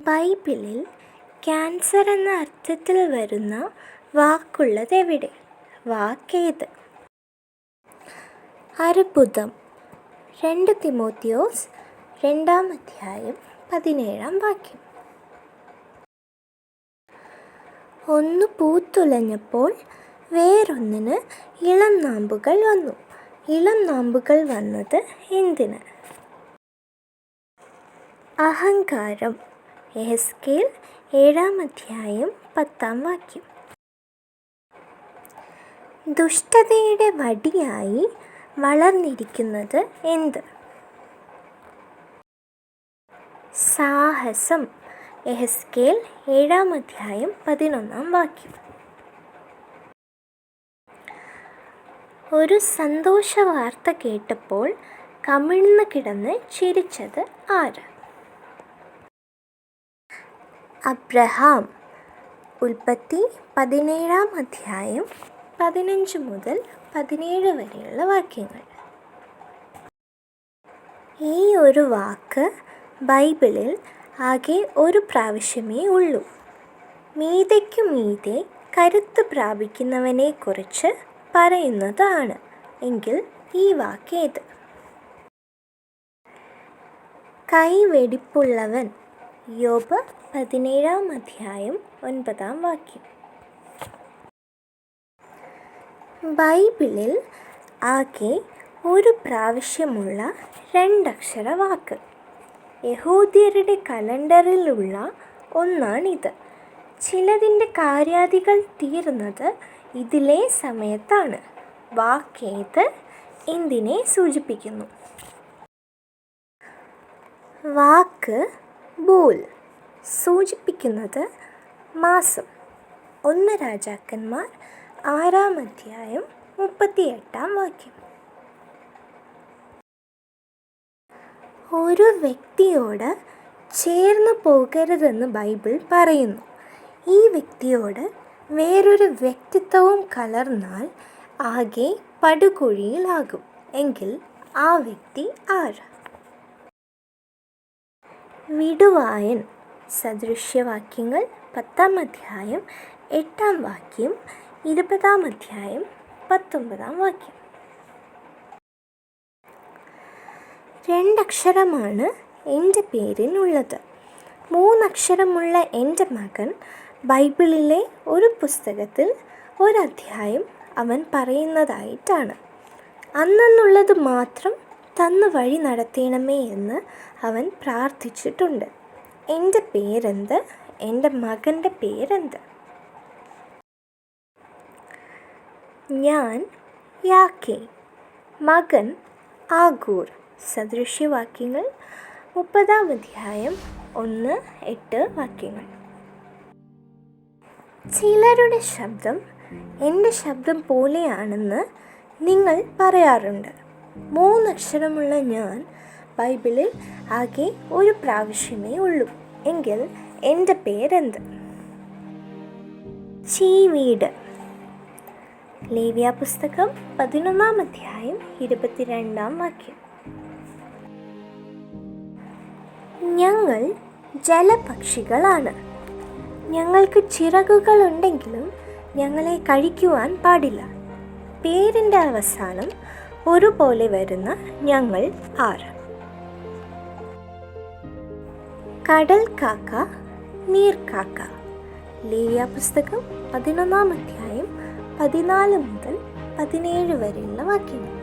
ബൈബിളിൽ ക്യാൻസർ എന്ന അർത്ഥത്തിൽ വരുന്ന വാക്കുള്ളതെവിടെ വാക്കേത്? അർബുദം രണ്ട് തിമോത്തിയോസ് രണ്ടാം അധ്യായം പതിനേഴാം വാക്യം. ഒന്ന് പൂത്തുലഞ്ഞപ്പോൾ വേറൊന്നിന് ഇളം നാമ്പുകൾ വന്നു. ഇളം നാമ്പുകൾ വന്നത് എന്തിന്? അഹങ്കാരം. എഹസ്കേൽ ഏഴാം അധ്യായം പത്താം വാക്യം. ദുഷ്ടതയുടെ വടിയായി വളർന്നിരിക്കുന്നത് എന്ത്? സാഹസം. എഹസ്കേൽ ഏഴാം അധ്യായം പതിനൊന്നാം വാക്യം. ഒരു സന്തോഷ വാർത്ത കേട്ടപ്പോൾ കമിഴ്ന്ന് കിടന്ന് ചിരിച്ചത് ആര്? അബ്രഹാം. ഉൽപ്പത്തി പതിനേഴാം അധ്യായം പതിനഞ്ച് മുതൽ പതിനേഴ് വരെയുള്ള വാക്യങ്ങൾ. ഈ ഒരു വാക്ക് ബൈബിളിൽ ആകെ ഒരു പ്രാവശ്യമേ ഉള്ളൂ. മീതയ്ക്കു മീതെ കരുത്ത് പ്രാപിക്കുന്നവനെക്കുറിച്ച് പറയുന്നതാണ് എങ്കിൽ ഈ വാക്കേത്? കൈവെടിപ്പുള്ളവൻ യോബ് പതിനേഴാം അധ്യായം ഒൻപതാം വാക്യം. ബൈബിളിൽ ആകെ ഒരു പ്രാവശ്യമുള്ള രണ്ടക്ഷര വാക്ക്. യഹൂദിയരുടെ കലണ്ടറിലുള്ള ഒന്നാണിത്. ചിലതിന്റെ കാര്യാദികൾ തീർന്നത് ഇതിലെ സമയത്താണ്. വാക്കേത് എന്തിനെ സൂചിപ്പിക്കുന്നു? വാക്ക് ബൂൽ. സൂചിപ്പിക്കുന്നത് മാസം. ഒന്ന് രാജാക്കന്മാർ ആറാം അധ്യായം മുപ്പത്തിയെട്ടാം വാക്യം. ഒരു വ്യക്തിയോട് ചേർന്ന് പോകരുതെന്ന് ബൈബിൾ പറയുന്നു. ഈ വ്യക്തിയോട് വേറൊരു വ്യക്തിത്വവും കലർന്നാൽ ആകെ പടുകുഴിയിലാകും. എങ്കിൽ ആ വ്യക്തി ആര്? വിടുവായൻ. സദൃശ്യവാക്യങ്ങൾ പത്താം അധ്യായം എട്ടാം വാക്യം ഇരുപതാം അധ്യായം പത്തൊമ്പതാം വാക്യം. രണ്ടക്ഷരമാണ് എന്റെ പേരിനുള്ളത്. മൂന്നക്ഷരമുള്ള എന്റെ മകൻ ബൈബിളിലെ ഒരു പുസ്തകത്തിൽ ഒരധ്യായം അവൻ പറയുന്നതായിട്ടാണ്. അന്നെന്നുള്ളത് മാത്രം തന്നു വഴി നടത്തണമേ എന്ന് അവൻ പ്രാർത്ഥിച്ചിട്ടുണ്ട്. എന്റെ പേരെന്ത്? എന്റെ മകന്റെ പേരെന്ത്? ഞാൻ യാക്കെ. മകൻ ആഗൂർ. സദൃശ്യവാക്യങ്ങൾ മുപ്പതാം അധ്യായം ഒന്ന് എട്ട് വാക്യങ്ങൾ. ചിലരുടെ ശബ്ദം എന്റെ ശബ്ദം പോലെയാണെന്ന് നിങ്ങൾ പറയാറുണ്ട്. മൂന്നക്ഷരമുള്ള ഞാൻ ബൈബിളിൽ ആകെ ഒരു പ്രാവശ്യമേ ഉള്ളൂ. എങ്കിൽ എന്റെ പേരെന്ത്? ചീവീട് ലേവ്യ പുസ്തകം പതിനൊന്നാം അധ്യായം ഇരുപത്തിരണ്ടാം വാക്യം. ഞങ്ങൾ ജലപക്ഷികളാണ്. ഞങ്ങൾക്ക് ചിറകുകളുണ്ടെങ്കിലും ഞങ്ങളെ കഴിക്കുവാൻ പാടില്ല. പേരിന്റെ അവസാനം ഒരുപോലെ വരുന്ന ഞങ്ങൾ ആറ് കടൽ കാക്ക നീർക്കാക്ക ലേവ്യ പുസ്തകം പതിനൊന്നാം അധ്യായം പതിനാല് മുതൽ പതിനേഴ് വരെയുള്ള വാക്യങ്ങൾ.